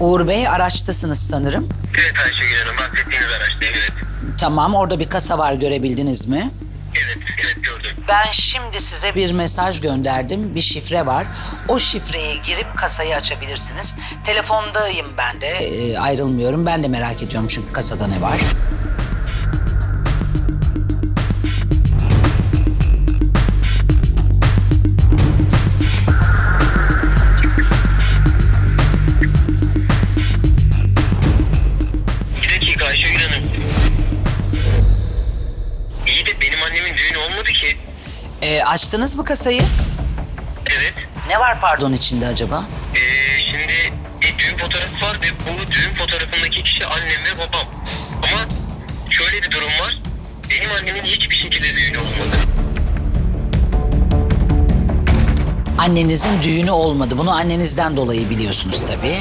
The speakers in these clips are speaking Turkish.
Uğur Bey araçtasınız sanırım. Evet Ayşegül Hanım bahsettiğiniz araçta evet. Tamam orada bir kasa var görebildiniz mi? Evet evet gördüm. Ben şimdi size bir mesaj gönderdim. Bir şifre var. O şifreye girip kasayı açabilirsiniz. Telefondayım ben de. Ee, ayrılmıyorum. Ben de merak ediyorum çünkü kasada ne var. Benim annemin düğünü olmadı ki. Ee, açtınız mı kasayı? Evet. Ne var pardon içinde acaba? Ee, şimdi bir düğün fotoğrafı var ve bu düğün fotoğrafındaki kişi annem ve babam. Ama şöyle bir durum var. Benim annemin hiçbir şekilde düğünü olmadı. Annenizin düğünü olmadı. Bunu annenizden dolayı biliyorsunuz tabii.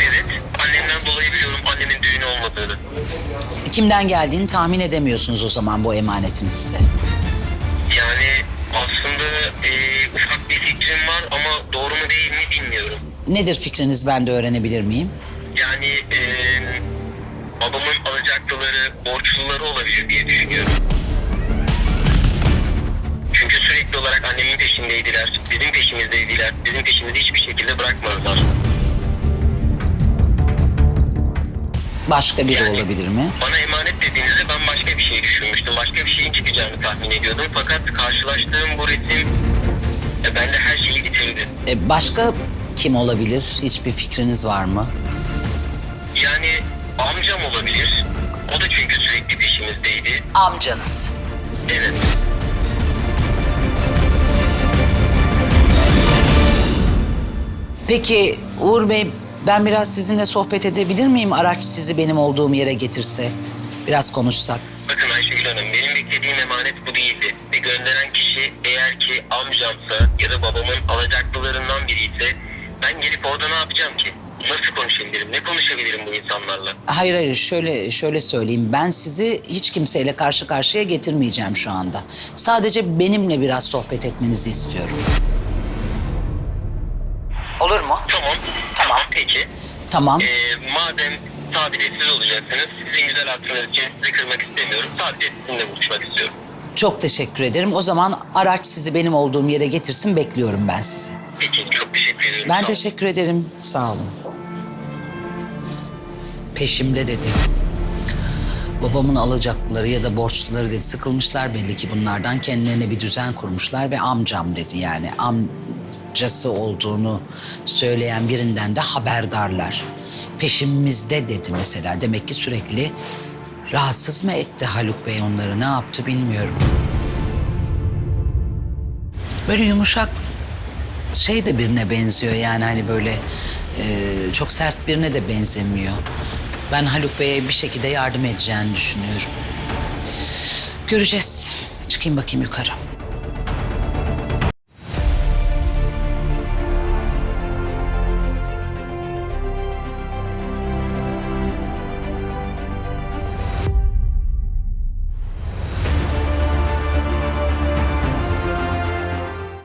Evet. Annemden dolayı biliyorum annemin düğünü olmadığını. Kimden geldiğini tahmin edemiyorsunuz o zaman bu emanetin size. Yani aslında e, ufak bir fikrim var ama doğru mu değil mi bilmiyorum. Nedir fikriniz ben de öğrenebilir miyim? Yani e, babamın alacaklıları, borçluları olabilir diye düşünüyorum. Çünkü sürekli olarak annemin peşindeydiler, bizim peşimizdeydiler, bizim peşimizi hiçbir şekilde bırakmadılar. Başka biri Yani- olabilir mi? Bana emanet dediğinizde ben başka bir şey düşünmüştüm, başka bir şeyin çıkacağını tahmin ediyordum. Fakat karşılaştığım bu resim e, bende her şeyi bitirdi. E, başka kim olabilir? Hiçbir fikriniz var mı? Yani amcam olabilir. O da çünkü sürekli peşimizdeydi. Amcanız. Evet. Peki Uğur Bey ben biraz sizinle sohbet edebilir miyim? Araç sizi benim olduğum yere getirse. Biraz konuşsak. Bakın Ayşegül Hanım benim beklediğim emanet bu değildi. Ve gönderen kişi eğer ki amcamsa ya da babamın alacaklılarından biri ise ben gelip orada ne yapacağım ki? Nasıl konuşabilirim? Ne konuşabilirim bu insanlarla? Hayır hayır şöyle şöyle söyleyeyim. Ben sizi hiç kimseyle karşı karşıya getirmeyeceğim şu anda. Sadece benimle biraz sohbet etmenizi istiyorum. Olur mu? Tamam. Tamam. Ee, madem sadece siz olacaksınız, sizin güzel hatırınız için sizi kırmak istemiyorum. Sadece sizinle buluşmak istiyorum. Çok teşekkür ederim. O zaman araç sizi benim olduğum yere getirsin. Bekliyorum ben sizi. Peki çok teşekkür ediyorum. Ben Sağ olun. teşekkür ederim. Sağ olun. Peşimde dedi. Babamın alacakları ya da borçluları dedi. Sıkılmışlar belli ki bunlardan. Kendilerine bir düzen kurmuşlar ve amcam dedi. Yani amcası olduğunu söyleyen birinden de haberdarlar. Peşimizde dedi mesela. Demek ki sürekli rahatsız mı etti Haluk Bey onları? Ne yaptı bilmiyorum. Böyle yumuşak şey de birine benziyor yani hani böyle e, çok sert birine de benzemiyor. Ben Haluk Bey'e bir şekilde yardım edeceğini düşünüyorum. Göreceğiz. Çıkayım bakayım yukarı.